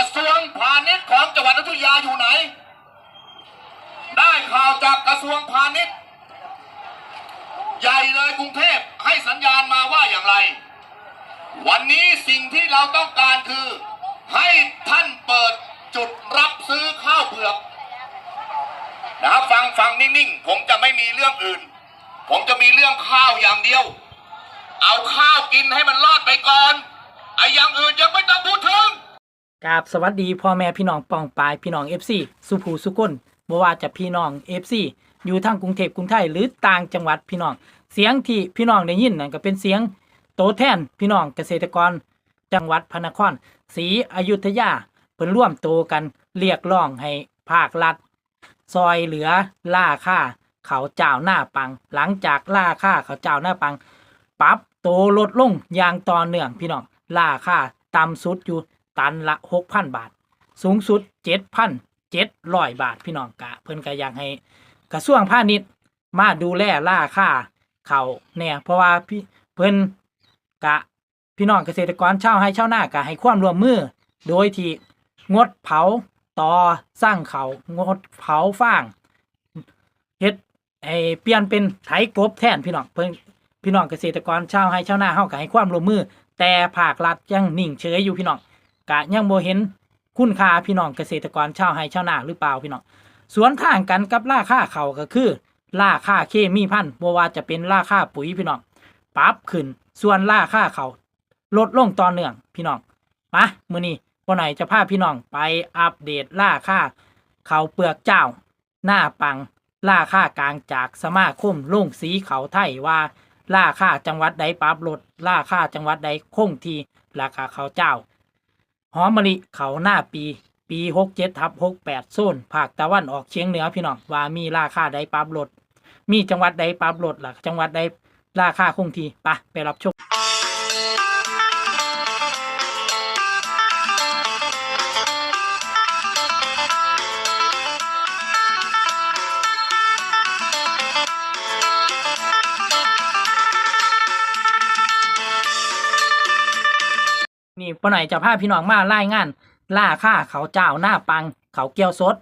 ระทรวงพาณิชย์ของจังหวัดอยุธยาอยู่ไหน ได้ข่าวจากกระทรวงพาณิชย์ ใหญ่เลยกรุงเทพให้สัญญาณมาว่าอย่างไร วันนี้สิ่งที่เราต้องการคือ ให้ท่านเปิดจุดรับซื้อข้าวเผือกนะครับฟังฟังนิ่งๆ ผมจะไม่มีเรื่องอื่น ผมจะมีเรื่องข้าวอย่างเดียว เอาข้าวกินให้มันรอดไปก่อนไอ้อย่างอื่นยังไม่ต้องพูดถึง กราบสวัสดีพ่อแม่พี่น้องปองปายพี่น้อง FC สุภูสุกนบ่ว่าจะพี่น้อง FC อยู่ทางกรุงเทพกรุงไทยหรือต่างจังหวัดพี่น้อง เสียงที่พี่น้องได้ยินนั่นก็เป็นเสียงโตแทนพี่น้องเกษตรกร จังหวัดพระนครศรีอยุธยาเพิ่นร่วมโตกันเรียกร้องให้ภาครัฐ ซอยเหลือล่าค่าเขาเจ้าหน้าปัง หลังจากล่าค่าเขาเจ้าหน้าปังปรับโตลดลงอย่างต่อเนื่องพี่น้องล่าค่าต่ำสุดอยู่ ตันละหกพันบาท สูงสุดเจ็ดพันเจ็ดร้อยบาทพี่น้องกะ เพิ่นก็อยากให้กระทรวงพาณิชย์มาดูแลล่าค่าเขาเนี่ยเพราะว่าพี่เพิ่นกะพี่น้องเกษตรกรชาวให้ชาวนากะให้ความร่วมมือ โดยที่งดเผาต่อสร้างเขางดเผาฟางเฮ็ดไอเปลี่ยนเป็นไถกบแทนพี่น้องเพิ่นพี่น้องเกษตรกรชาวไร่ชาวนาเฮาก็ให้ความร่วมมือ แต่ภาครัฐยังนิ่งเฉยอยู่พี่น้อง กะยังบ่เห็นคุณค่าพี่น้องเกษตรกรชาวไร่ชาวนาหรือเปล่าพี่น้องสวนทางกันกับราคาเขาก็คือราคาเคมีพันธุ์บ่ว่าจะเป็นราคาปุ๋ยพี่น้องปรับขึ้นส่วนราคาเขาลดลงต่อเนื่องพี่น้องมามื้อนี้บ่ไหนจะพาพี่น้องไปอัปเดตราคาเขาเปลือกเจ้า หน้าปังราคากลางจากสมาคมโรงสีเขาไทยว่าราคาจังหวัดใดปรับลดราคาจังหวัดใดคงที่ราคาเขาเจ้า หอมมะลิเขาหน้าปี ปีหกเจ็ดทับหกแปดโซนภาคตะวันออกเฉียงเหนือพี่น้องว่ามีราคาใดปรับลดมีจังหวัดใดปรับลดล่ะจังหวัดใดราคาคงที่ไปะไปรับชม นี่ปหน่อยจะพาพี่น้องมาไล่งาน ล่าค่าเขาเจ้าหน้าปัง เขาเกียวสด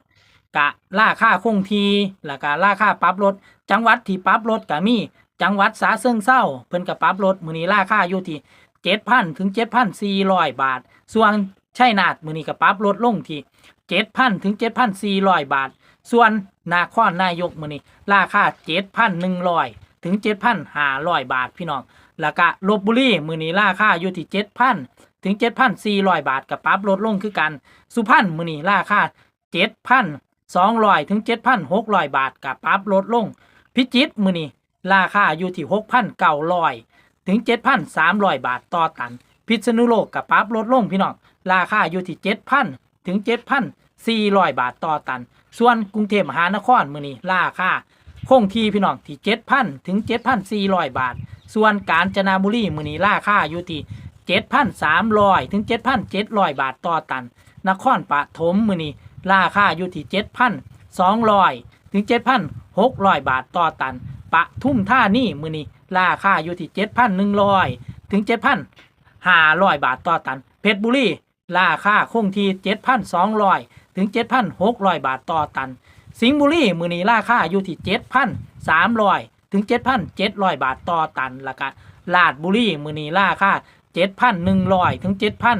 กะล่าค่าคงทีแล้วก็ล่าค่าปรับลดจังหวัดที่ปรับลดก็มี จังหวัดสาเซิงเศร้า เพิ่นก็ปรับลดมื้อนี้ราค่าอยู่ที่เจ็ดพันถึงเจ็ดพันสี่ร้อยบาท ส่วนใชัยนาทมื้อนี้ก็ปรับลดลงที่เจ็ดพันถึงเจ็ดพันสี่ร้อยบาท ส่วนนาครนายกมือนี้ราคาเจ็ดพันหนึ่งร้อยถึงเจ็ดพันห้าร้อยบาทพี่น้องแล้วก็ลบบุรีมือนี้ราคาอยู่ที่เจ็ดพัน ถึง 7,400 บาทกับปรับลดลงคือกัน สุพรรณมื้อนี้ราคา7,200 ถึง 7,600 บาทกับปรับลดลง พิจิตรมื้อนี้ราคาอยู่ที่ 6,900 ถึง 7,300 บาทต่อตัน พิษณุโลกกับปรับลดลงพี่น้องราคาอยู่ที่ 7,000 ถึง 7,400 บาทต่อตัน ส่วนกรุงเทพมหานครมื้อนี้ราคาคงที่พี่น้องที่ 7,000 ถึง 7,400 บาท ส่วนกาญจนบุรีมื้อนี้ราคาอยู่ที่ 7,300ถึง7,700บาทต่อตัน นครปฐมมือนี้ราคาอยู่ที่7,200ถึง7,600บาทต่อตันปทุมท่านี่มือนี้ราคาอยู่ที่7,100ถึง7,500บาทต่อตัน เพชรบุรีราคาคงที่7,200ถึง7,600บาทต่อตัน สิงห์บุรีมือนี้ราคาอยู่ที่7,300ถึง7,700บาทต่อตันล้วก็ลาดบุรีมือนี้ราคา เจ็ดพันหนึ่งร้อยถึงเจ็ดพัน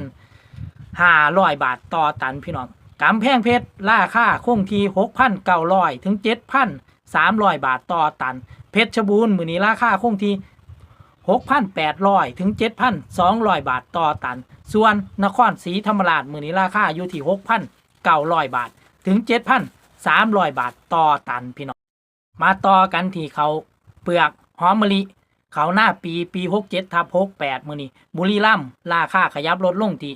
ห้าร้อยบาทต่อตันพี่น้องกำแพงเพชรราคาคงที่หกพันเก้าร้อยถึงเจ็ดพันสามร้อยบาทต่อตัน เพชรบูรณ์มือนี้ราคาคงที่หกพันแปดร้อยถึงเจ็ดพันสองร้อยบาทต่อตัน ส่วนนครศรีธรรมราชมือนี้ราคาอยู่ที่หกพันเก้าร้อยบาทถึงเจ็ดพันสามร้อยบาทต่อตันพี่น้อง มาต่อกันที่เขาเปลือกหอมมะลิ เขาหน้าปีปีหกเจ็ดทับหกแปดมือนี้บุรีรัมย์ราคาขยับลดลงที่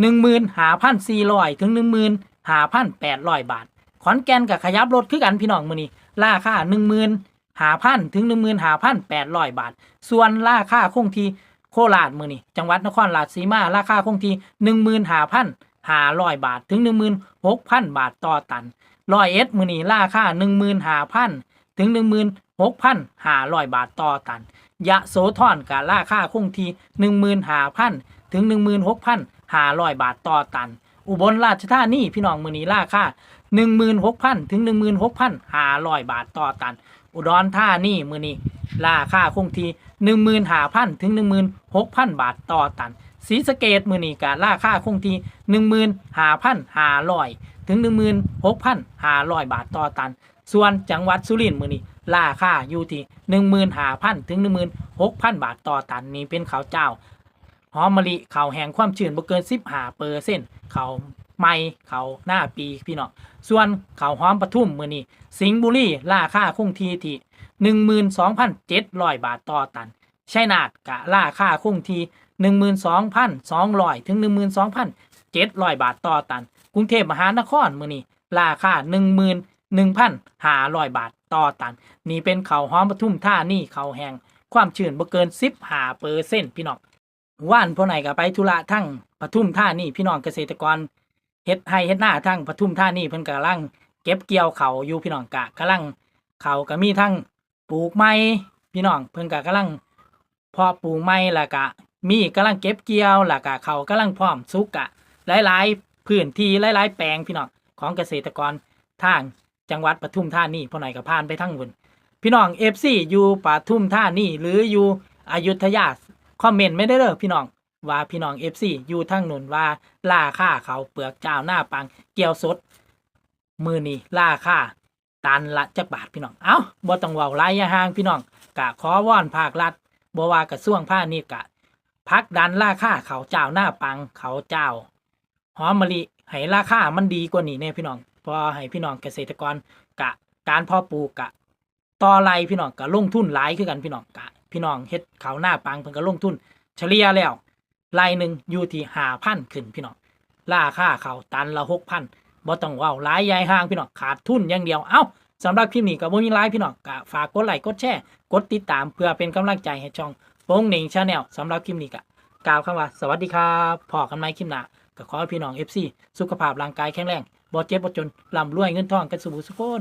หนึ่งหมื่นหาพันสี่ร้อยถึงหนึ่งหมื่นหาพันแปดร้อยบาท ขอนแก่นกับขยับลดคือกันพี่น้องมือนี้ราคาหนึ่งหมื่นหาพันถึงหนึ่งหมื่นหาพันแปดร้อยบาท ส่วนราคาคงที่โคราชมือนี้จังหวัดนครราชสีมาราคาคงที่หนึ่งหมื่นหาพันหาร้อยบาทถึงหนึ่งหมื่นหกพันบาทต่อตันร้อยเอ็ดมือนี้ราคาหนึ่งหมื่นหาพันถึงหนึ่งหมื่น หกพันหาร้อยบาทต่อตัน ยะโสธรกับราคาคงที่หนึ่งหมื่นหาพันถึงหนึ่งหมื่นหกพันหาร้อยบาทต่อตัน อุบลราชธานีพี่น้องมือนี้ราคา16,000ถึง16,500บาทต่อตัน อุดรธานีมือนี้ราคาคงที่15,000ถึง16,000บาทต่อตันศรีสะเกดมือนี้ก็ราคาคงที่15,500ถึง16,500บาทต่อตัน ส่วนจังหวัดสุรินทร์มือนี้ ราคาอยู่ที่15,000ถึง16,000บาทต่อตันนี่เป็นข้าวเจ้าหอมมะลิข้าวแห้งความชื้นบ่เกิน15เปอร์เซ็นต์ข้าวไม้ข้าวหน้าปีพี่น้องส่วนข้าวหอมปทุมมือนี้สิงห์บุรีราคาคงที่ที่12,700บาทต่อตันชัยนาทกะราคาคงที่12,200ถึง12,700บาทต่อตัน กรุงเทพมหานครมือนี้ราคา11,500บาท ต่อตัน นี่เป็นเขาหอมปทุมท่านี่เขาแห้งความชื้นบ่เกิน15เปอร์เซ็นต์พี่น้องว่านพ่อไหนก็ไปธุระทั้งปทุมท่านี่พี่น้องเกษตรกรเฮ็ดไร่เฮ็ดหน้าทั้งปทุมท่านี่เพิ่นกำลังเก็บเกี่ยวเขาอยู่พี่น้องกะกำลังเขาก็มีทั้งปลูกไม้พี่น้องเพิ่นก็กำลังพาะปลูกไม้ล้วก็มีกำลังเก็บเกี่ยวล้วก็เขากำลังพร้อมสุกกะหลายๆพื้นที่หลายๆ แปลงพี่น้องของเกษตรกรทาง จังหวัดปทุมท่านีพ่อไหนก็ผ่านไปทั้งบุญพี่น้อง FC อยู่ปทุมท่านีหรืออยู่อยุธยาคอมเมนต์ไม่ได้เด้อพี่น้องว่าพี่น้อง FC อยู่ทางนุนว่าราคาเขาเปลือกเจ้าหน้าปังเกี่ยวสด มือนี้ราคาตันละจักบาทพี่น้องเอ้าบ่ต้องเว้าหลายอย่าห่างพี่น้องกะขอวอนภาครัฐบ่ว่ากระทรวงพาณิชย์กะพักดันราคาเขาเจ้าหน้าปังเขาเจ้าหอมมะลิให้ราคามันดีกว่านี้แน่พี่น้อง พอให้พี่น้องเกษตรกรกะการพาะปลูกกะต่อไรพี่น้องก็ลงทุนหลายคือกันพี่น้องกะ พี่น้องเฮ็ดเขาหน้าปังเพิ่นก็ลงทุน เฉลี่ยแล้วไรหนึ่งอยู่ที่ห้าพันขึ้นพี่น้องราคาเขาตันละหกพันบ่ต้องว้าวหลายยายห่างพี่น้องขาดทุนอย่างเดียวเอ้าสำหรับคลิปนี้ก็บ่มีหลายพี่น้องก็ฝากกดไลค์กดแชร์กดติดตามเพื่อเป็นกำลังใจให้ช่องโป้งหน่งชาแนลสำหรับคลิปนี้ก็กล่าวคำว่า สวัสดีครับพอกันใหมคลิปหน้าก็ขอให้พี่น้อง FC สุขภาพร่างกายแข็งแรง บ่เจ็บบ่จนร่ำรวยเงินทองกันสุขสุขคน